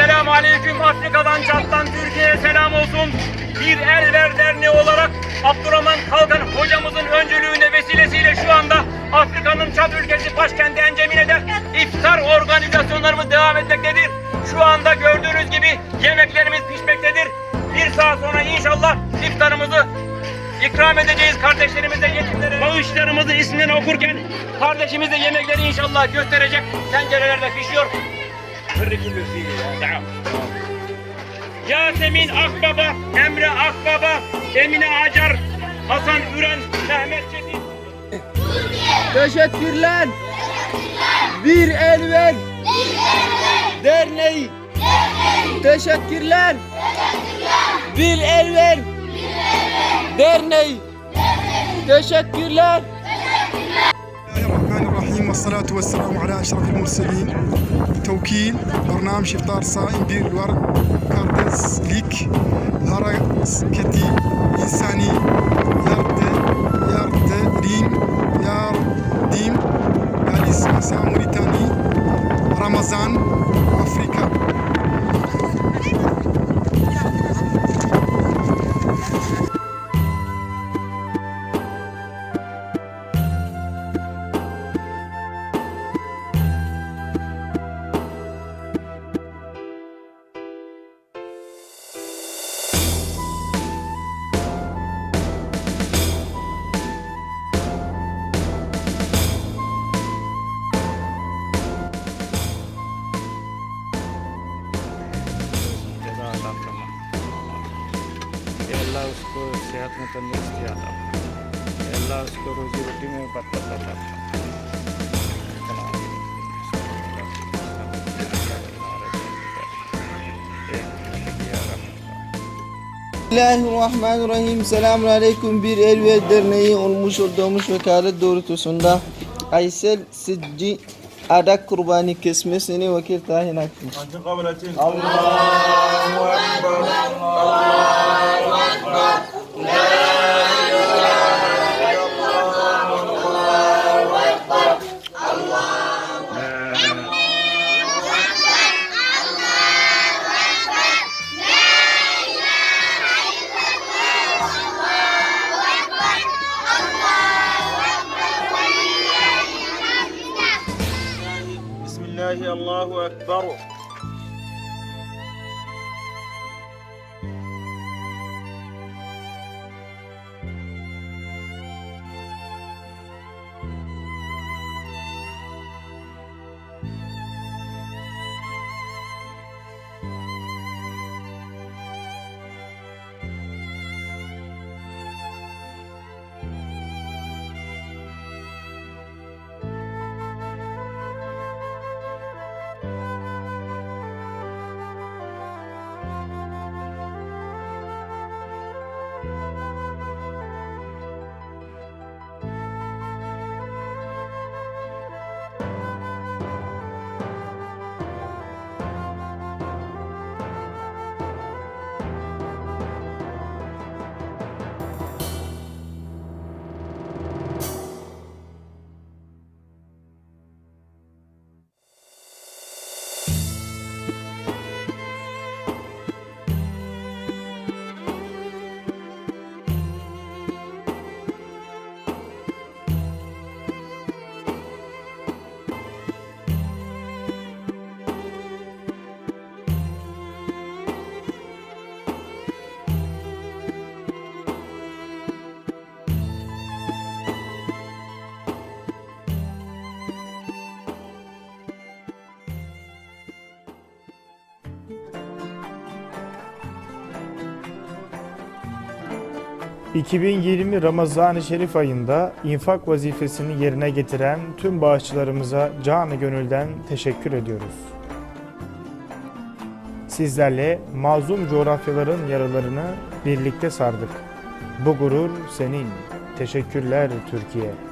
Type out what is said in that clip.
Esselamu Aleyküm Afrika'dan çattan Türkiye'ye selam olsun. Bir El Ver Derneği olarak Abdurrahman Kalkan hocamızın öncülüğüne vesilesiyle şu anda Afrika'nın çat ülkesi başkenti Encemine'de iftar organizasyonlarımız devam etmektedir. Şu anda gördüğünüz gibi yemeklerimiz pişmektedir. Bir saat sonra inşallah iftarımızı ikram edeceğiz kardeşlerimize, yetimlere. Bağışlarımızı ismini okurken kardeşimiz de yemekleri inşallah gösterecek. Tencerelerde pişiyor. Yasemin Akbaba, Emre Akbaba, Emine Acar, Hasan Üren, Mehmet Çetin. Teşekkürler. Bir Elver. Derneği. Teşekkürler. Bir Elver. Derneği. Teşekkürler. Teşekkürler. الرحيم والصلاة والسلام على أشرف المرسلين. توكيل برنامج إفطار صائم بير الورد كاردس ليك هركتي إنساني. ख़त्म नहीं किया था अल्लाह उसको रोजी रोटी Bismillahirrahmanirrahim. Selamun Aleyküm. Bir Elver Derneği olmuş olduğumuz vekalet doğrultusunda Aysel Siddi adak kurbanı kesmesini vakit tayin etmiş. Allahu Ekber. Allahu Ekber. الله الله أكبر. ...2020 Ramazan-ı Şerif ayında infak vazifesini yerine getiren tüm bağışçılarımıza canı gönülden teşekkür ediyoruz. Sizlerle mazlum coğrafyaların yaralarını birlikte sardık. Bu gurur senin. Teşekkürler Türkiye.